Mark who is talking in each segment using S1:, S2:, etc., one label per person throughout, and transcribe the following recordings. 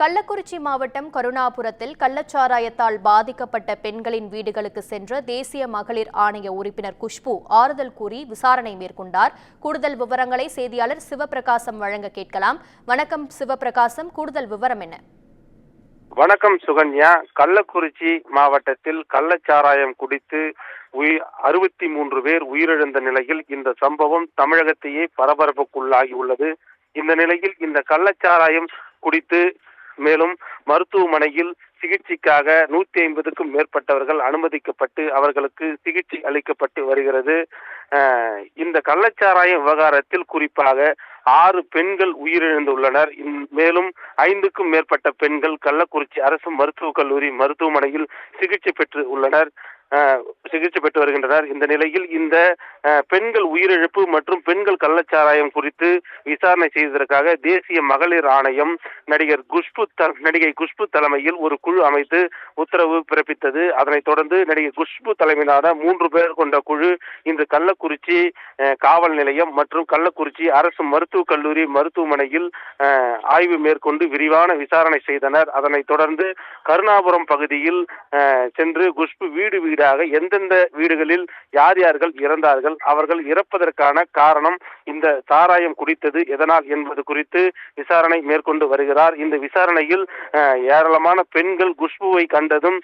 S1: கள்ளக்குறிச்சி மாவட்டம் கருணாபுரத்தில் கள்ளச்சாராயத்தால் பாதிக்கப்பட்ட பெண்களின் வீடுகளுக்கு சென்ற தேசிய மகளிர் ஆணைய உறுப்பினர் குஷ்பு ஆறுதல் கூறி விசாரணை மேற்கொண்டார். கூடுதல் விவரங்களை செய்தியாளர் சிவபிரகாசம் வழங்க கேட்கலாம். வணக்கம் சிவபிரகாசம். கூடுதல் விவரம் என்ன?
S2: வணக்கம் சுகன்யா. கள்ளக்குறிச்சி மாவட்டத்தில் கள்ளச்சாராயம் குடித்து உயிர் அறுபத்தி மூன்று பேர் உயிரிழந்த நிலையில் இந்த சம்பவம் தமிழகத்தையே பரபரப்புக்குள்ளாகி உள்ளது இந்த நிலையில் இந்த கள்ளச்சாராயம் குடித்து மேலும் மருத்துவமனையில் சிகிச்சைக்காக நூத்தி ஐம்பதுக்கும் மேற்பட்டவர்கள் அனுமதிக்கப்பட்டு அவர்களுக்கு சிகிச்சை அளிக்கப்பட்டு வருகிறது. இந்த கள்ளச்சாராய விவகாரத்தில் குறிப்பாக ஆறு பெண்கள் உயிரிழந்துள்ளனர். மேலும் ஐந்துக்கும் மேற்பட்ட பெண்கள் கள்ளக்குறிச்சி அரசு மருத்துவக் கல்லூரி மருத்துவமனையில் சிகிச்சை பெற்று உள்ளனர். சிகிச்சை பெற்று வருகின்றனர். இந்த நிலையில் இந்த பெண்கள் உயிரிழப்பு மற்றும் பெண்கள் கள்ளச்சாராயம் குறித்து விசாரணை செய்வதற்காக தேசிய மகளிர் ஆணையம் நடிகர் குஷ்பு த- நடிகை குஷ்பு தலைமையில் ஒரு குழு அமைத்து உத்தரவு பிறப்பித்தது. அதனைத் தொடர்ந்து நடிகை குஷ்பு தலைமையிலான மூன்று பேர் கொண்ட குழு இன்று கள்ளக்குறிச்சி காவல் நிலையம் மற்றும் கள்ளக்குறிச்சி அரசு மருத்துவக் கல்லூரி மருத்துவமனையில் ஆய்வு மேற்கொண்டு விரிவான விசாரணை செய்தனர். அதனைத் தொடர்ந்து கருணாபுரம் பகுதியில் சென்று குஷ்பு வீடு வீடாக எந்தெந்த வீடுகளில் யார் யார்கள் இறந்தார்கள் அவர்கள் இறப்பதற்கான காரணம் இந்த சாராயம் குடித்தது எதனால் என்பது குறித்து விசாரணை மேற்கொண்டு வருகிறார். இந்த விசாரணையில் ஏராளமான பெண்கள் குஷ்புவை கண்டதும்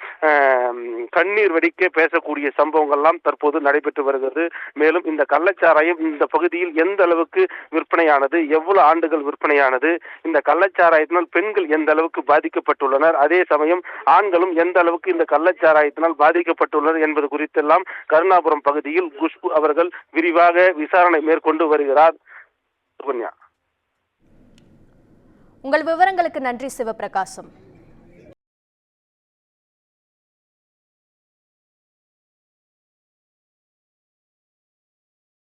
S2: கண்ணீர் வெடிக்க பேசக்கூடிய சம்பவங்கள்லாம் தற்போது நடைபெற்று வருகிறது. மேலும் இந்த கள்ளச்சாராயம் இந்த பகுதியில் எந்த அளவுக்கு விற்பனையானது எவ்வளவு ஆண்டுகள் விற்பனையானது இந்த கள்ளச்சாராயத்தினால் பெண்கள் எந்த அளவுக்கு பாதிக்கப்பட்டுள்ளனர் அதே சமயம் ஆண்களும் எந்த அளவுக்கு இந்த கள்ளச்சாராயத்தினால் பாதிக்கப்பட்டுள்ளனர் என்பது குறித்தெல்லாம் கருணாபுரம் பகுதியில் குஷ்பு அவர்கள் விரிவாக விசாரணை மேற்கொண்டு வருகிறார். சுகன்யா.
S1: உங்கள் விவரங்களுக்கு நன்றி சிவபிரகாசம்.